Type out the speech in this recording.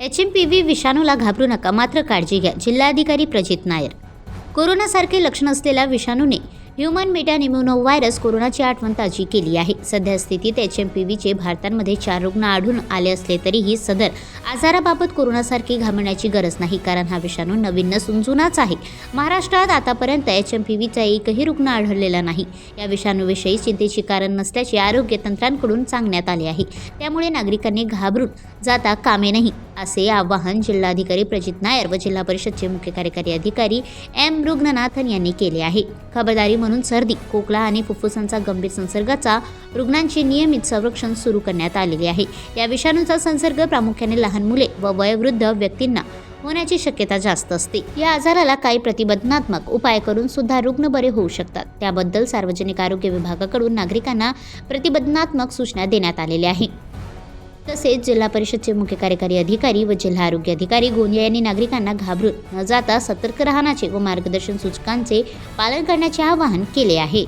H M P V विषाणूला घाबरू नका मात्र काळजी घ्या जिल्हाधिकारी प्रजित नायर. कोरोनासारखे लक्षण असलेल्या विषाणूने ह्युमन मेटानिम्युनो व्हायरस कोरोनाची आठवण ताजी केली आहे. सध्या स्थितीत एच एम पी व्हीचे भारतामध्ये चार रुग्ण आढळून आले असले तरीही सदर आजाराबाबत कोरोनासारखी घाबरण्याची गरज नाही कारण हा विषाणू नवीन नसून जुनाच आहे. महाराष्ट्रात आतापर्यंत एच एम पी व्हीचा एकही रुग्ण आढळलेला नाही. या विषाणूविषयी चिंतेची कारण नसल्याचे आरोग्य तंत्रांकडून सांगण्यात आले आहे. त्यामुळे नागरिकांनी घाबरून जाता कामे नाही. असे आवाहन जिल्हाधिकारी प्रजित नायर व जिल्हा परिषदचे मुख्य कार्यकारी अधिकारी एम रुग्णनाथन यांनी केले आहे. खबरदारी म्हणून सर्दी खोकला आणि फुफ्फुसांचा गंभीर संसर्गाचा रुग्णांचे नियमित संरक्षण सुरू करण्यात आलेले आहे. या विषाणूचा संसर्ग प्रामुख्याने लहान मुले व वयोवृद्ध व्यक्तींना होण्याची शक्यता जास्त असते. या आजाराला काही प्रतिबंधात्मक उपाय करून सुद्धा रुग्ण बरे होऊ शकतात. त्याबद्दल सार्वजनिक आरोग्य विभागाकडून नागरिकांना प्रतिबंधात्मक सूचना देण्यात आलेल्या आहे तसेच जिल्हा परिषदचे मुख्य कार्यकारी अधिकारी व जिल्हा आरोग्य अधिकारी गोंदिया यांनी नागरिकांना घाबरून न जाता सतर्क राहण्याचे व मार्गदर्शन सूचकांचे पालन करण्याचे आवाहन केले आहे.